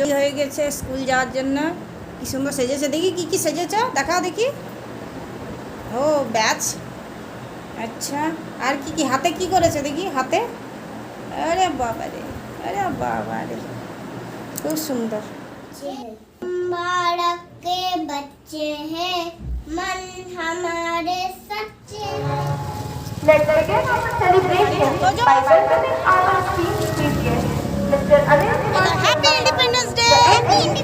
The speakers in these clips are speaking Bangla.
জড়ি হয়ে গেছে স্কুল যাওয়ার জন্য কি সুন্দর সেজেছে দেখি কি কি সেজেছ দেখাও দেখি ও ব্যাচ আচ্ছা আর কি কি হাতে কি করেছে দেখি হাতে আরে বাবা রে আরে বাবা রে খুব সুন্দর मुबारक के बच्चे हैं मन हमारे सच्चे हैं Let's begin our celebration by welcoming our esteemed speakers, Mr. Anil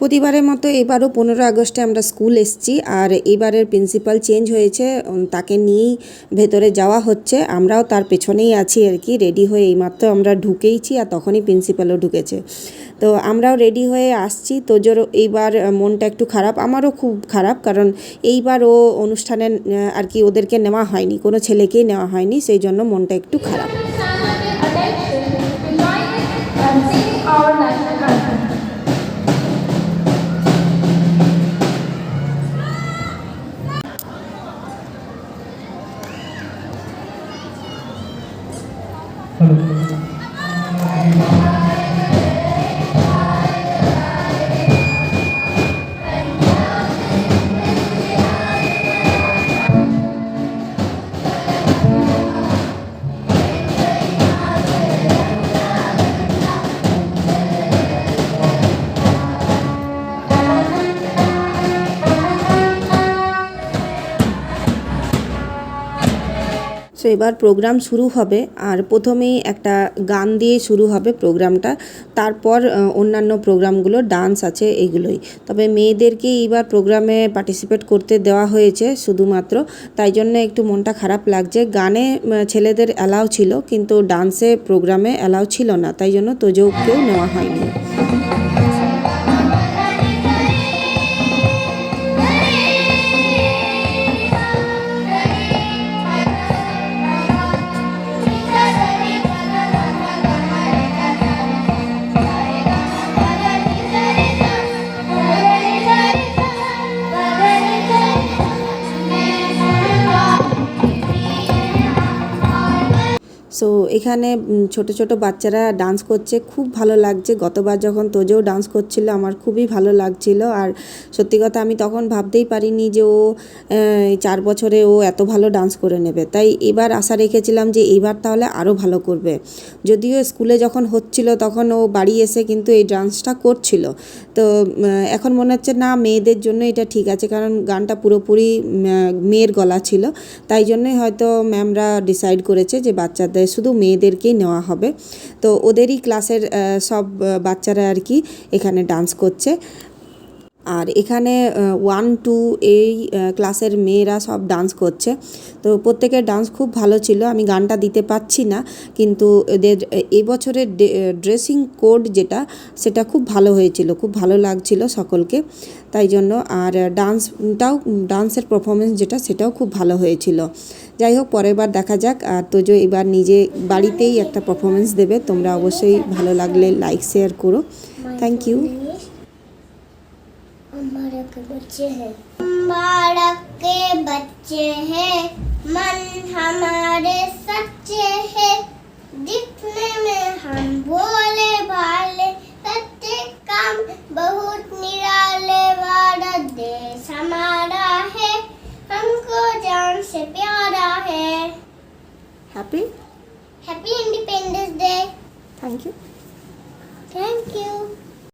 প্রতিবারের মতো এবারও পনেরো আগস্টে আমরা স্কুল এসেছি আর এবারের প্রিন্সিপাল চেঞ্জ হয়েছে তাকে নিয়েই ভেতরে যাওয়া হচ্ছে। আমরাও তার পেছনেই আছি আর কি, রেডি হয়ে এইমাত্র আমরা ঢুকেইছি আর তখনই প্রিন্সিপালও ঢুকেছে। তো আমরাও রেডি হয়ে আসছি। তোজোর এইবার মনটা একটু খারাপ, আমারও খুব খারাপ কারণ এইবার ও অনুষ্ঠানে আর কি ওদেরকে নেওয়া হয়নি, কোনো ছেলেকেই নেওয়া হয়নি, সেই জন্য মনটা একটু খারাপ। Salud. সো এবার প্রোগ্রাম শুরু হবে। আর প্রথমেই একটা গান দিয়ে শুরু হবে প্রোগ্রামটা। তারপর অন্যান্য প্রোগ্রামগুলো, ডান্স আছে এগুলোই। তবে মেয়েদেরকে এইবার প্রোগ্রামে পার্টিসিপেট করতে দেওয়া হয়েছে শুধুমাত্র। তাই জন্য একটু মনটা খারাপ লাগছে। গানে ছেলেদের অ্যালাউ ছিল, কিন্তু ডান্সে প্রোগ্রামে অ্যালাউ ছিল না। তাই জন্য তোজোকেও নেওয়া হয়নি। সো এখানে ছোট ছোট বাচ্চারা ডান্স করছে। খুব ভালো লাগছে। গতবার যখন তোজেও ডান্স করছিল, আমার খুবই ভালো লাগছিল। আর সত্যি কথা, আমি তখন ভাবতেই পারিনি যে ও চার বছরে ও এত ভালো ডান্স করে নেবে। তাই এবার আশা রেখেছিলাম যে এইবার তাহলে আরও ভালো করবে। যদিও স্কুলে যখন হচ্ছিল, তখন ও বাড়ি এসে কিন্তু এই ডান্সটা করছিল। তো এখন মনে হচ্ছে, না, মেয়েদের জন্য এটা ঠিক আছে। কারণ গানটা পুরোপুরি মেয়ের গলা ছিল। তাই জন্যই হয়তো ম্যামরা ডিসাইড করেছে যে বাচ্চাদের শুধু মেয়েদেরকেই নেওয়া হবে। তো ওদেরই ক্লাসের সব বাচ্চারা আর কি এখানে ডান্স করছে। আর এখানে ওয়ান টু এই ক্লাসের মেয়েরা সব ডান্স করছে। তো প্রত্যেকের ডান্স খুব ভালো ছিল, আমি গানটা দিতে পাচ্ছি না, কিন্তু এদের এবছরের ড্রেসিং কোড যেটা, সেটা খুব ভালো হয়েছিল, খুব ভালো লাগছিল সকলকে। তাই জন্য আর ডান্সটাও ডান্সের পারফরমেন্স যেটা, সেটাও খুব ভালো হয়েছিল। যাই হোক, পরের বার দেখা যাক। আর তোজো এবার নিজে বাড়িতেই একটা পারফরমেন্স দেবে, তোমরা অবশ্যই ভালো লাগলে লাইক শেয়ার করো। থ্যাংক ইউ के बच्चे हैं। बालक के बच्चे हैं। मन हमारे सच्चे हैं। दिखने में हम भोले भाले सच्चे काम बहुत निराले वाला देश हमारा है। हमको जान से प्यारा है। Happy happy independence day thank you thank you